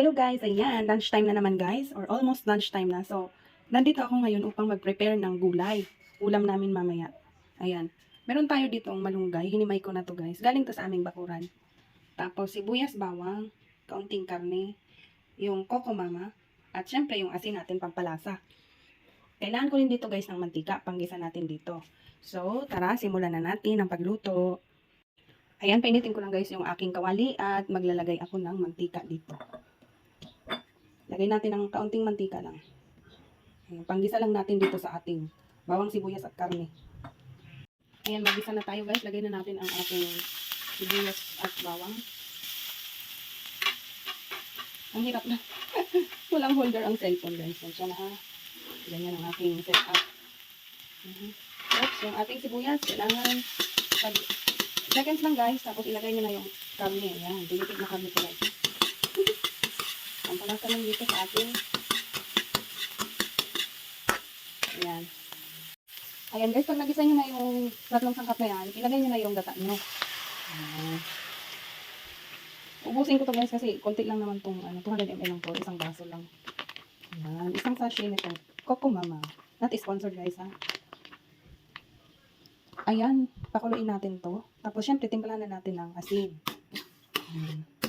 Hello guys, ayan, lunchtime na naman guys, or almost lunchtime na. So, nandito ako ngayon upang mag-prepare ng gulay. Ulam namin mamaya. Ayan. Meron tayo dito malunggay, hinimay ko na to guys. Galing to sa aming bakuran. Tapos, sibuyas bawang, kaunting karne, yung coco mama, at syempre yung asin natin pampalasa. Kailangan ko rin dito guys ng mantika, panggisa natin dito. So, tara, simulan na natin ang pagluto. Ayan, painitin ko lang guys yung aking kawali at maglalagay ako ng mantika dito. Lagay natin ng kaunting mantika lang. Ayan, panggisa lang natin dito sa ating bawang sibuyas at karne. Ayan, magisa na tayo guys. Lagay na natin ang ating sibuyas at bawang. Ang hirap na. Walang holder ang cellphone guys. Yan siya na ha. Ganyan ang aking setup. Mhm. Oops, yung ating sibuyas, kailangan seconds lang guys, tapos ilagay nyo na yung karne. Ayan, dinitig na karne ko guys. Ang palasa lang dito sa ating Ayan. Ayan guys, pag nagisa nyo na yung tatlong sangkap na yan, ilagay nyo na yung gata nyo. Ayan. Ubusin ko to guys kasi konti lang naman tong ano, 200 ml lang to, isang baso lang. Ayan, isang sachet nito. Coco Mama. Not sponsored guys ha. Ayan, pakuluin natin to. Tapos syempre, timplahan na natin ng asin. Ayan.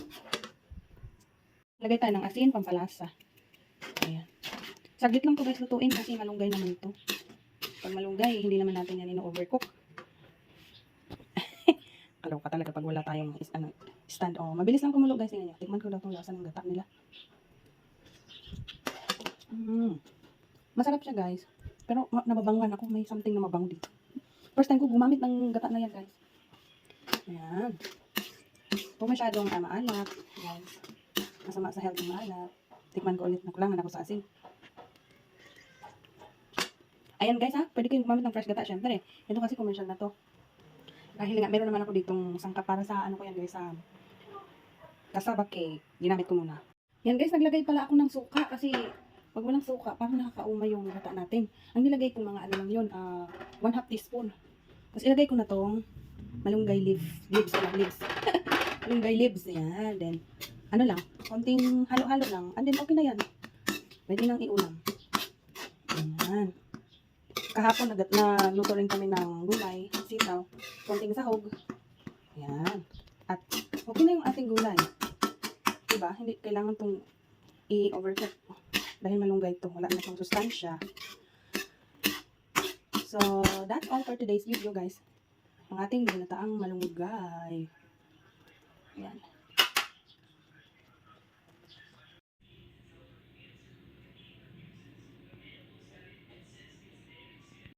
Lagay tayo ng asin, pampalasa. Ayan. Saglit lang to guys lutuin kasi malunggay naman to. Pag malunggay, hindi naman natin yan ino-overcook. Kaloka talaga pag wala tayong ano, stand. Oh, mabilis lang kumulo guys. Tingnan nyo. Tikman ko daw itong lasa ng gata nila. Mm. Masarap siya guys. Pero nababangan ako. May something na mabango dito. First time ko gumamit ng gata na yan guys. Ayan. Kung masyadong uh, maalat, guys. Masama sa health ng maalat. Tikman ko ulit. Nakulangan ako sa asin. Ayan guys ha, pwede kayong gumamit ng fresh gata syempre. Ito kasi commercial na to. Dahil nga, meron naman ako ditong sangkap para sa ano ko yan guys, sa kasaba cake. Ginamit ko muna. Yan guys, naglagay pala ako ng suka kasi pag walang suka, parang nakakauma yung gata natin. Ang nilagay ko mga ano lang yun, ah, one half teaspoon. Tapos ilagay ko na tong malunggay leaf, leaves leaves. malunggay leaves, yan. Then, ano lang, konting halo-halo lang. And then, okay na yan. Pwede nang iulam. Ayan. Kahapon na, na luto rin kami ng gulay, sitaw, konting sahog. Ayan. At okay na yung ating gulay. Diba? Hindi kailangan itong i-overcook. Dahil malunggay ito. Wala na itong sustansya. So, that's all for today's video, guys. Ang ating ginataang malunggay. Ayan.